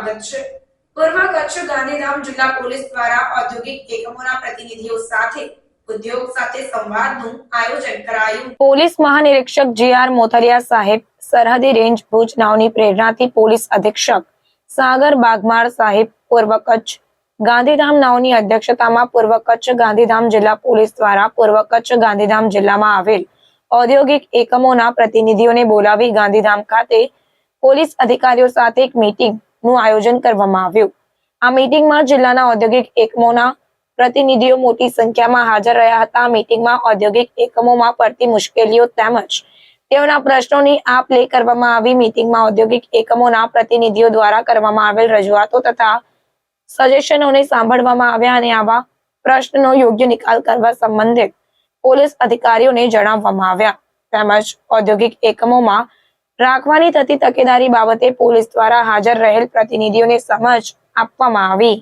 સ્વાગત છે. પૂર્વ કચ્છ ગાંધીધામ જિલ્લા પોલીસ દ્વારા ઔદ્યોગિક એકમોના પ્રતિનિધિઓ સાથે ઉદ્યોગ સાથે સંવાદનું આયોજન કરાયું. પોલીસ મહાનિરીક્ષક જી આર મોથરિયા સાહેબ સરહદી રેન્જ ભુજ નાવની પ્રેરણાથી પોલીસ અધિક્ષક સાગર બાગમાર સાહેબ પૂર્વ કચ્છ ગાંધીધામ નાવની અધ્યક્ષતામાં પૂર્વ કચ્છ ગાંધીધામ જિલ્લા પોલીસ દ્વારા પૂર્વ કચ્છ ગાંધીધામ જિલ્લામાં આવેલ ઔદ્યોગિક એકમોના પ્રતિનિધિઓને બોલાવી ગાંધીધામ ખાતે પોલીસ અધિકારીઓ સાથે એક મીટિંગ નું આયોજન કરવામાં આવ્યું. આ મીટિંગમાં જિલ્લાના ઔદ્યોગિક એકમોના પ્રતિનિધિઓ મોટી સંખ્યામાં હાજર રહ્યા હતા. મીટિંગમાં ઔદ્યોગિક એકમોમાં પડતી મુશ્કેલીઓ તેમજ તેઓના પ્રશ્નોની આપ લે કરવામાં આવી. મીટિંગમાં ઔદ્યોગિક એકમોના પ્રતિનિધિઓ દ્વારા કરવામાં આવેલ રજૂઆતો તથા સજેશનોને સાંભળવામાં આવ્યા અને આવા પ્રશ્નનો યોગ્ય નિકાલ કરવા સંબંધિત પોલીસ અધિકારીઓને જણાવવામાં આવ્યા. તેમજ ઔદ્યોગિક એકમોમાં રાખવાની થતી તકેદારી બાબતે પોલીસ દ્વારા હાજર રહેલ પ્રતિનિધિઓને સમજ આપવામાં આવી.